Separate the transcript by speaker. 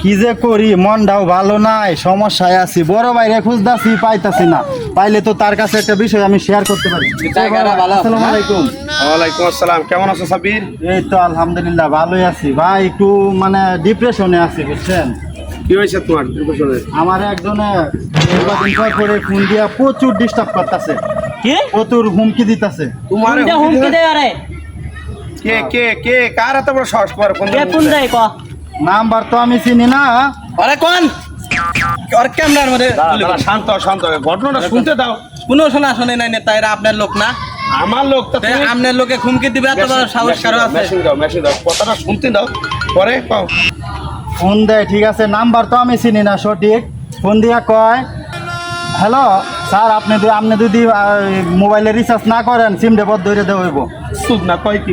Speaker 1: কি যে করি মনটাও ভালো নাই সমস্যায় আছি বড় বাইরে খুঁজতাছি পাইতাছি না। পাইলে তো তার কাছে একটা বিষয় আমি শেয়ার করতে পারি। আসসালামু
Speaker 2: হ্যাঁ?
Speaker 1: আলাইকুম।
Speaker 3: ওয়ালাইকুম আসসালাম। কেমন আছো সাবির
Speaker 1: এই তো আলহামদুলিল্লাহ ভালোই আছি। ভাই একটু মানে ডিপ্রেশনে আছি বুঝছেন?
Speaker 3: কি হয়েছে তোমার দুর্ঘটনায়
Speaker 1: আমার একজনে কদিন করে ফোন দিয়া প্রচুর ডিস্টার্ব করতেছে।
Speaker 2: কি?
Speaker 1: প্রচুর হুমকি দিতেছে।
Speaker 3: তোমার
Speaker 2: হুমকি দেয় আরে?
Speaker 3: কে কে কে? কার এত বড় সাহস তোমার? ফোন
Speaker 2: কোন দেয় ক?
Speaker 1: নাম্বার তো আমি চিনি না।
Speaker 4: আরে কোন? আর ক্যামেরার মধ্যে
Speaker 3: শান্ত শান্ত ঘটনাটা শুনতে দাও।
Speaker 4: কোনো শোনা শোনে নাই নেতা এরা আপনার লোক না?
Speaker 3: আমার লোক তো
Speaker 4: আপনার লোকে খুমকি দিবে এত বড় সাহস কারও আছে?
Speaker 3: মেশিন দাও মেশিন দাও কথাটা শুনতে দাও। পরে কও।
Speaker 1: ফোন দেয় ঠিক আছে নাম্বার তো আমি চিনি না সঠিক। ফোন দিয়া কয় হ্যালো স্যার আপনি যদি আপনি যদি মোবাইলে রিচার্জ না করেন সিম ডেপত ধরে দেওয়া হইব।
Speaker 3: সুদ না কয় কি